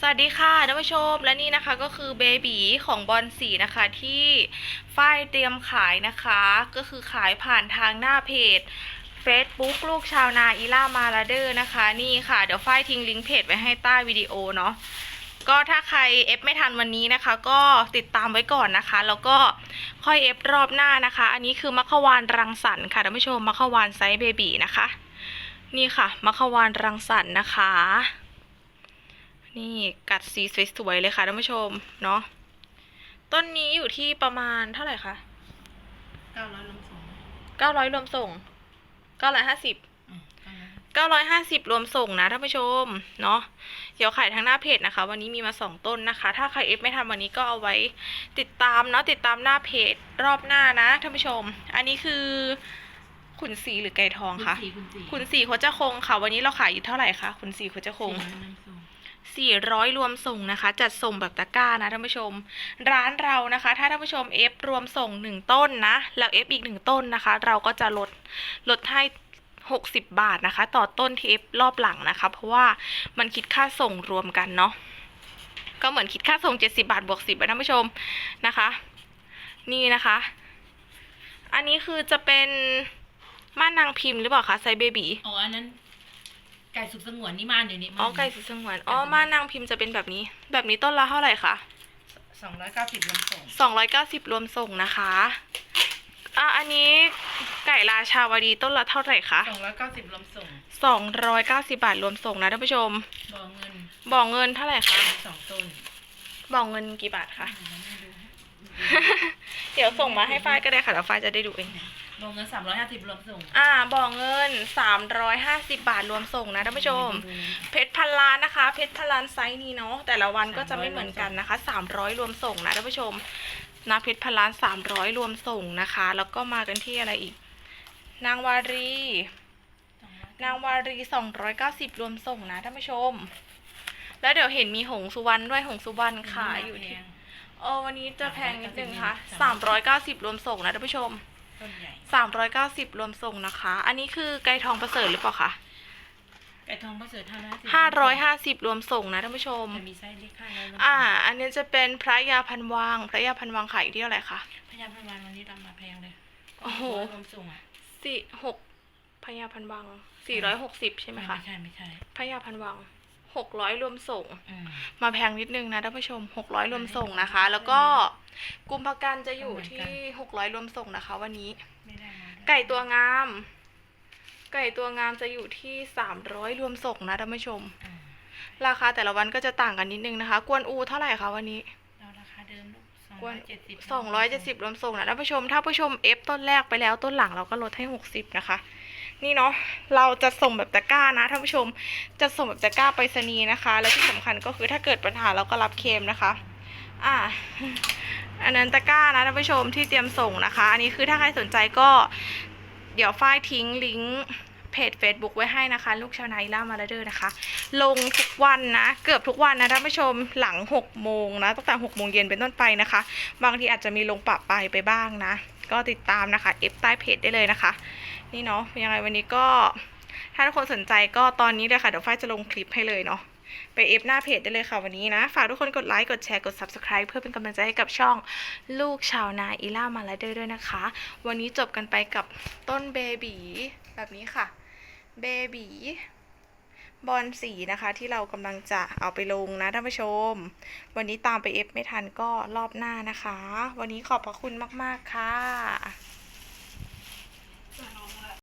สวัสดีค่ะท่านผู้ชมและนี่นะคะก็คือเบบีของบอลสีนะคะที่ฝ้ายเตรียมขายนะคะ ก็คือขายผ่านทางหน้าเพจ Facebook ลูกชาวนาอีล่ามาลาเดอร์นะคะ นี่ค่ะ เดี๋ยวฝ้ายทิ้งลิงก์เพจไว้ให้ใต้วิดีโอเนาะก็ถ้าใครเอฟไม่ทันวันนี้นะคะ ก็ติดตามไว้ก่อนนะคะ แล้วก็ค่อยเอฟรอบหน้านะคะ อันนี้คือมัคควานรังสรรค์ค่ะท่านผู้ชมมัคควานไซส์เบบีนะคะ นี่ค่ะมัคควานรังสรรค์นะคะ นี่กัดสีสวยๆเลยค่ะท่านผู้ชมเนาะต้นนี้อยู่ที่ประมาณเท่าไหร่คะเก้าร้อยลงสองเก้าร้อยรวมส่งเก้าร้อยห้าสิบอืมเก้าร้อยเก้าร้อยห้าสิบรวมส่งนะท่านผู้ชมเนาะเดี๋ยวขายทางหน้าเพจนะคะ วันนี้มีมาสองต้นนะคะ ถ้าใครเอฟไม่ทันวันนี้ก็เอาไว้ติดตามเนาะติดตามหน้าเพจรอบหน้านะท่านผู้ชม อันนี้คือขุนศรีหรือไก่ทองคุณคะสี่คุณสี่ขุนศรีโคจคงค่ะ วันนี้เราขายอยู่เท่าไหร่คะขุนศรีโคจคง สี่ร้อยลงสอง400 รวมส่งนะคะ จัดส่งแบบตะกร้านะท่านผู้ชม ร้านเรานะคะ ถ้าท่านผู้ชม F รวมส่ง 1 ต้นนะแล้ว F อีก 1 ต้นนะคะ เราก็จะลดลดให้ 60 บาทนะคะ ต่อต้นที่ F รอบหลังนะคะ เพราะว่ามันคิดค่าส่งรวมกันเนาะก็เหมือนคิดค่าส่ง 70 บาทบวก 10นะท่านผู้ชมนะคะ นี่นะคะ อันนี้คือจะเป็นม่านนางพิมพ์หรือเปล่าคะไซเบบีอ๋ออันนั้น ไก่สุกสงวนนี่มานเดี๋ยวนี้อ๋อไก่สีสงวนอ๋อม่านนางพิมพ์จะเป็นแบบนี้ แบบนี้ต้นละเท่าไหร่คะสองร้อยเก้าสิบลงส่งสองร้อยเก้าสิบรวมส่งนะคะอะอันนี้ไก่ราชาวดีต้นละเท่าไหร่คะสองร้อยเก้าสิบลงส่งสองร้อยเก้าสิบาทรวมส่งนะท่านผู้ชมบอเงินบอกเงินเท่าไหร่คะสองต้นบอกเงินกี่บาทคะเดี๋ยวไม่ดูเดี๋ยวส่งมาให้ฝ้ายก็ได้ค่ะแล้วฝ้ายจะได้ดูเอง บอเงินสามร้อยห้าสิบลงส่งอ่าบอกเงินสามร้อยห้าสิบาทรวมส่งนะท่านผู้ชม เพชรพันล้านนะคะ เพชรพันล้านไซส์นี้เนาะแต่ละวันก็จะไม่เหมือนกันนะคะสามร้อยรวมส่งนะท่านผู้ชมนะเพชรพันล้านสามร้อยรวมส่งนะคะ แล้วก็มากันที่อะไรอีก นางวารี นางวารีสองร้อยเก้าสิบรวมส่งนะท่านผู้ชม แล้วเดี๋ยวเห็นมีหงสุวรรณด้วยหงสุวรรณขายอยู่ที่เออวันนี้จะแพงนิดนึงค่ะสามร้อยเก้าสิบรวมส่งนะท่านผู้ชม ต้นใหญ่สามร้อยเก้าสิบรวมส่งนะคะ อันนี้คือไก่ทองประเสริฐหรือเปล่าคะไก่ทองประเสริฐห้าร้อยห้าร้อยห้าสิบรวมส่งนะท่านผู้ชมจะมีไส้เล็กห้าร้อยลงอ่า อันนี้จะเป็นพระยาพันวังพระยาพันวังขายอยู่ที่เท่าไหร่คะพยาพวันวันนี้รามาแพงเลยโอ้โหลงส่งอะสี่หกพระยาพันวังสี่ร้อยหกสิบใช่ไหมคะไม่ใช่ไม่ใช่พระยาพันวังหกร้อยรวมส่งอืมมาแพงนิดนึงนะท่านผู้ชม600รวมส่งนะคะ แล้วก็ กุมภกันจะอยู่ที่600รวมส่งนะคะ วันนี้ไม่ได้มาด้วยไก่ตัวงาม ไก่ตัวงามจะอยู่ที่300รวมส่งนะท่านผู้ชมอืมราคาแต่ละวันก็จะต่างกันนิดนึงนะคะ กวนอูเท่าไหร่คะวันนี้เราราคาเดิมลูกสองกวร้อนยเจ็ดสิบ270รวมส่งนะท่านผู้ชม ถ้าผู้ชม F ต้นแรกไปแล้วต้นหลังเราก็ลดให้60นะคะ นี่เนาะเราจะส่งแบบตะกร้านะท่านผู้ชมจะส่งแบบตะกร้าไปรษณีย์นะคะ และที่สำคัญก็คือถ้าเกิดปัญหาเราก็รับเคลมนะคะ อ่าอันนั้นตะกร้านะท่านผู้ชมที่เตรียมส่งนะคะ อันนี้คือถ้าใครสนใจก็เดี๋ยวฝ้ายทิ้งลิงก์เพจ Facebook ไว้ให้นะคะ ลูกชาวนาอีล่ามาลาเดอร์นะคะ ลงทุกวันนะ เกือบทุกวันนะท่านผู้ชมหลัง 6 โมงนะ ตั้งแต่ 6 โมงเย็นเป็นต้นไปนะคะ บางทีอาจจะมีลงปะปลายไปบ้างนะ ก็ติดตามนะคะ F ใต้เพจได้เลยนะคะ นี่เนาะยังไงวันนี้ก็ ถ้าทุกคนสนใจก็ตอนนี้เลยค่ะ เดี๋ยวฝ้ายจะลงคลิปให้เลยเนาะ ไปเอฟหน้าเพจได้เลยค่ะวันนี้นะ ฝากทุกคนกดไลค์กดแชร์กด Subscribe เพื่อเป็นกำลังใจให้กับช่องลูกชาวนาอีล่ามาลาเดอร์ด้วยนะคะ วันนี้จบกันไปกับต้นเบบีแบบนี้ค่ะเบบีบอลสีนะคะที่เรากำลังจะเอาไปลงนะท่านผู้ชม วันนี้ตามไปเอฟไม่ทันก็รอบหน้านะคะ วันนี้ขอบพระคุณมาก ๆ ค่ะ